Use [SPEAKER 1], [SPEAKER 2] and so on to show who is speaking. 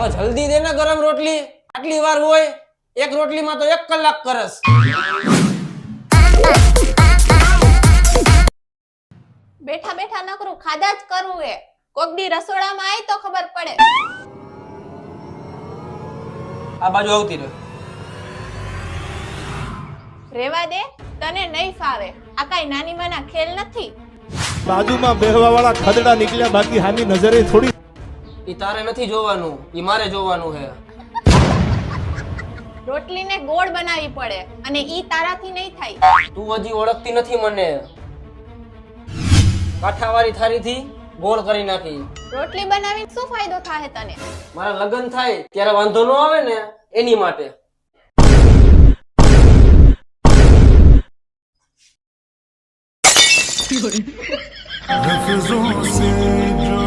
[SPEAKER 1] હવે જલ્દી દે ને ગરમ રોટલી. આટલી વાર હોય એક રોટલીમાં તો એક કલાક કરસ.
[SPEAKER 2] બેઠા બેઠા નકરું ખાધા જ કરવું એ. કોક દી રસોડામાં આય તો ખબર પડે.
[SPEAKER 1] આ બાજુ આવતી રહે.
[SPEAKER 2] રેવા દે તને નહીં ફાવે. આ કાઈ નાની માના ખેલ નથી?
[SPEAKER 3] બાજુમાં બેહવા વાળા ખદડા નીકળ્યા બાકી હાની નજરે થોડી
[SPEAKER 1] એ તારે નથી જોવાનું એ મારે જોવાનું છે
[SPEAKER 2] રોટલીને ગોળ બનાવી પડે અને ઈ તારાથી નહીં થાય.
[SPEAKER 1] તું હજી ઓળખતી નથી મને. કાઠાવાળી થાળીથી ગોળ કરી નાખી.
[SPEAKER 2] રોટલી બનાવી શું ફાયદો થાય તને?
[SPEAKER 1] મારા લગ્ન થાય ત્યારે વાંધો ન આવે ને એની માટે.
[SPEAKER 4] લફઝો સે જો